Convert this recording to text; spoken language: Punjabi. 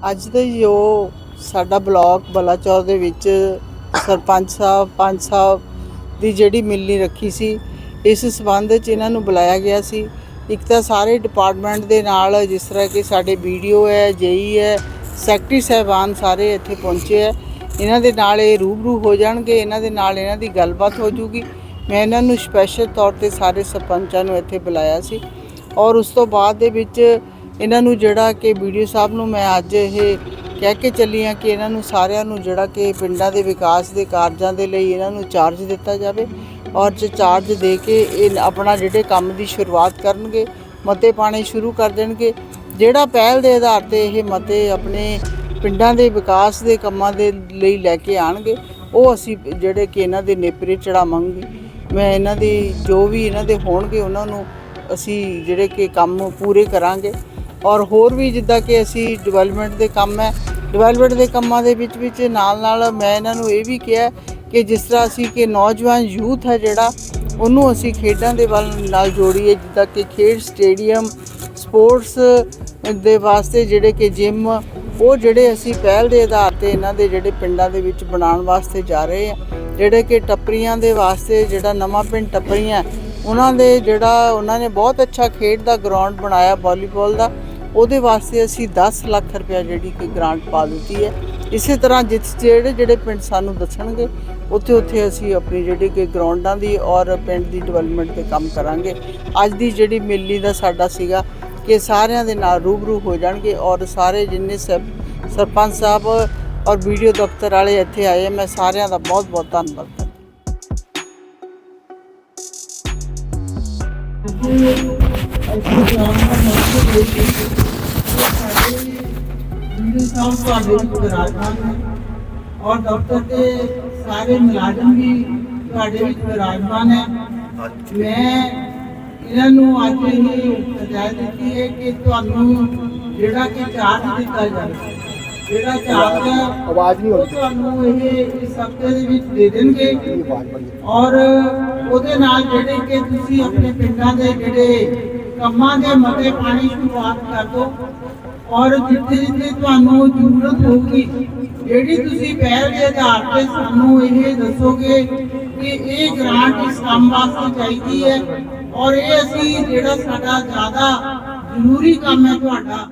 ਅੱਜ ਦੇ ਜੋ ਸਾਡਾ ਬਲਾਕ ਬਲਾਚੌਰ ਦੇ ਵਿੱਚ ਸਰਪੰਚ ਸਾਹਿਬ, ਪੰਚ ਸਾਹਿਬ ਦੀ ਜਿਹੜੀ ਮਿਲਣੀ ਰੱਖੀ ਸੀ, ਇਸ ਸਬੰਧ ਵਿੱਚ ਇਹਨਾਂ ਨੂੰ ਬੁਲਾਇਆ ਗਿਆ ਸੀ। ਇੱਕ ਤਾਂ ਸਾਰੇ ਡਿਪਾਰਟਮੈਂਟ ਦੇ ਨਾਲ ਜਿਸ ਤਰ੍ਹਾਂ ਕਿ ਸਾਡੇ ਵੀਡੀਓ ਹੈ, ਜੇਈ ਹੈ, ਸੈਕਟਰੀ ਸਾਹਿਬਾਨ ਸਾਰੇ ਇੱਥੇ ਪਹੁੰਚੇ ਹੈ। ਇਹਨਾਂ ਦੇ ਨਾਲ ਇਹ ਰੂਬਰੂ ਹੋ ਜਾਣਗੇ, ਇਹਨਾਂ ਦੇ ਨਾਲ ਇਹਨਾਂ ਦੀ ਗੱਲਬਾਤ ਹੋ ਜੂਗੀ। ਮੈਂ ਇਹਨਾਂ ਨੂੰ ਸਪੈਸ਼ਲ ਤੌਰ ਤੇ ਸਾਰੇ ਸਰਪੰਚਾਂ ਨੂੰ ਇੱਥੇ ਬੁਲਾਇਆ ਸੀ। ਔਰ ਉਸ ਤੋਂ ਬਾਅਦ ਦੇ ਵਿੱਚ ਇਹਨਾਂ ਨੂੰ ਜਿਹੜਾ ਕਿ ਵੀਡੀਓ ਸਾਹਿਬ ਨੂੰ ਮੈਂ ਅੱਜ ਇਹ ਕਹਿ ਕੇ ਚੱਲੀ ਹਾਂ ਕਿ ਇਹਨਾਂ ਨੂੰ ਸਾਰਿਆਂ ਨੂੰ ਜਿਹੜਾ ਕਿ ਪਿੰਡਾਂ ਦੇ ਵਿਕਾਸ ਦੇ ਕਾਰਜਾਂ ਦੇ ਲਈ ਇਹਨਾਂ ਨੂੰ ਚਾਰਜ ਦਿੱਤਾ ਜਾਵੇ ਔਰ ਜੇ ਚਾਰਜ ਦੇ ਕੇ ਇਹ ਆਪਣਾ ਜਿਹੜੇ ਕੰਮ ਦੀ ਸ਼ੁਰੂਆਤ ਕਰਨਗੇ, ਮਤੇ ਪਾਣੇ ਸ਼ੁਰੂ ਕਰ ਦੇਣਗੇ, ਜਿਹੜਾ ਪਹਿਲ ਦੇ ਆਧਾਰ ਤੇ ਇਹ ਮਤੇ ਆਪਣੇ ਪਿੰਡਾਂ ਦੇ ਵਿਕਾਸ ਦੇ ਕੰਮਾਂ ਦੇ ਲਈ ਲੈ ਕੇ ਆਣਗੇ, ਉਹ ਅਸੀਂ ਜਿਹੜੇ ਕਿ ਇਹਨਾਂ ਦੇ ਨੇਪਰੇ ਚੜਾਵਾਂਗੇ ਮੈਂ ਇਹਨਾਂ ਦੀ ਜੋ ਵੀ ਇਹਨਾਂ ਦੇ ਹੋਣਗੇ, ਉਹਨਾਂ ਨੂੰ ਅਸੀਂ ਜਿਹੜੇ ਕਿ ਕੰਮ ਪੂਰੇ ਕਰਾਂਗੇ। ਔਰ ਹੋਰ ਵੀ ਜਿੱਦਾਂ ਕਿ ਅਸੀਂ ਡਿਵੈਲਪਮੈਂਟ ਦੇ ਕੰਮ ਹੈ ਡਿਵੈਲਪਮੈਂਟ ਦੇ ਕੰਮਾਂ ਦੇ ਵਿੱਚ ਵਿੱਚ ਨਾਲ ਨਾਲ ਮੈਂ ਇਹਨਾਂ ਨੂੰ ਇਹ ਵੀ ਕਿਹਾ ਕਿ ਜਿਸ ਤਰ੍ਹਾਂ ਅਸੀਂ ਕਿ ਨੌਜਵਾਨ ਯੂਥ ਹੈ ਜਿਹੜਾ, ਉਹਨੂੰ ਅਸੀਂ ਖੇਡਾਂ ਦੇ ਵੱਲ ਨਾਲ ਜੋੜੀਏ, ਜਿੱਦਾਂ ਕਿ ਖੇਡ ਸਟੇਡੀਅਮ, ਸਪੋਰਟਸ ਦੇ ਵਾਸਤੇ ਜਿਹੜੇ ਕਿ ਜਿਮ ਉਹ ਜਿਹੜੇ ਅਸੀਂ ਪਹਿਲ ਦੇ ਆਧਾਰ ਤੇ ਇਹਨਾਂ ਦੇ ਜਿਹੜੇ ਪਿੰਡਾਂ ਦੇ ਵਿੱਚ ਬਣਾਉਣ ਵਾਸਤੇ ਜਾ ਰਹੇ ਆ ਜਿਹੜੇ ਕਿ ਟੱਪਰੀਆਂ ਦੇ ਵਾਸਤੇ ਜਿਹੜਾ ਨਵਾਂ ਪਿੰਡ ਟੱਪਰੀਆਂ ਉਹਨਾਂ ਦੇ ਜਿਹੜਾ, ਉਹਨਾਂ ਨੇ ਬਹੁਤ ਅੱਛਾ ਖੇਡ ਦਾ ਗਰਾਊਂਡ ਬਣਾਇਆ ਵਾਲੀਬਾਲ ਦਾ ਉਹਦੇ ਵਾਸਤੇ ਅਸੀਂ 10 ਲੱਖ ਰੁਪਇਆ ਜਿਹੜੀ ਕਿ ਗ੍ਰਾਂਟ ਪਾ ਦਿੱਤੀ ਹੈ। ਇਸੇ ਤਰ੍ਹਾਂ ਜਿਸ ਜਿਹੜੇ ਜਿਹੜੇ ਪਿੰਡ ਸਾਨੂੰ ਦੱਸਣਗੇ ਉੱਥੇ ਉੱਥੇ ਅਸੀਂ ਆਪਣੀ ਜਿਹੜੀ ਕਿ ਗਰਾਊਂਡਾਂ ਦੀ ਔਰ ਪਿੰਡ ਦੀ ਡਿਵੈਲਪਮੈਂਟ ਤੇ ਕੰਮ ਕਰਾਂਗੇ। ਅੱਜ ਦੀ ਜਿਹੜੀ ਮੇਲੀ ਦਾ ਸਾਡਾ ਸੀਗਾ ਕਿ ਸਾਰਿਆਂ ਦੇ ਨਾਲ ਰੂਬਰੂ ਹੋ ਜਾਣਗੇ ਔਰ ਸਾਰੇ ਜਿੰਨੇ ਸਰ- ਸਰਪੰਚ ਸਾਹਿਬ ਔਰ ਵੀਡੀਓ ਦਫ਼ਤਰ ਵਾਲੇ ਇੱਥੇ ਆਏ ਆ, ਮੈਂ ਸਾਰਿਆਂ ਦਾ ਬਹੁਤ ਬਹੁਤ ਧੰਨਵਾਦ ਕਰਦਾ। ਔਰ ਦਫ਼ਤਰ ਦੇ ਸਾਰੇ ਮੁਲਾਜ਼ਮ ਵੀ ਤੁਹਾਡੇ ਵਿੱਚ ਵਿਰਾਜਮਾਨ ਹੈ ਮੈਂ ਇਹਨਾਂ ਨੂੰ ਅੱਜ ਇਹ ਹਦਾਇਤ ਦਿੱਤੀ ਹੈ ਕਿ ਤੁਹਾਨੂੰ ਜਿਹੜਾ ਕਿ ਚਾਰਜ ਦਿੱਤਾ ਜਾਵੇ ਜਿਹੜਾ ਚਾਰਜ ਹੈ ਆਵਾਜ਼ ਨਹੀਂ ਉਹ ਆਉਂਦੀ ਤੁਹਾਨੂੰ ਇਹ ਇਸ ਹਫ਼ਤੇ ਦੇ ਵਿੱਚ ਦੇ ਦੇਣਗੇ ਆਵਾਜ਼ ਬੜੀ ਔਰ ਉਹਦੇ ਨਾਲ ਜਿਹੜੇ ਕਿ ਤੁਸੀਂ ਆਪਣੇ ਪਿੰਡਾਂ ਦੇ ਜਿਹੜੇ ਕੰਮਾਂ ਦੇ ਮਤੇ ਪਾਣੀ ਸ਼ੁਰੂਆਤ ਕਰ ਦਿਓ ਔਰ ਜਿੱਥੇ ਜਿੱਥੇ ਤੁਹਾਨੂੰ ਜ਼ਰੂਰਤ ਹੋਊਗੀ, ਜਿਹੜੀ ਤੁਸੀਂ ਪਹਿਲ ਦੇ ਆਧਾਰ ਤੇ ਸਾਨੂੰ ਇਹ ਦੱਸੋਗੇ ਕਿ ਇਹ ਗ੍ਰਾਂਟ ਇਸ ਕੰਮ ਵਾਸਤੇ ਚਾਹੀਦੀ ਹੈ। ਔਰ ਇਹ ਅਸੀਂ ਜਿਹੜਾ ਸਾਡਾ ਜ਼ਿਆਦਾ ਜ਼ਰੂਰੀ ਕੰਮ ਹੈ ਤੁਹਾਡਾ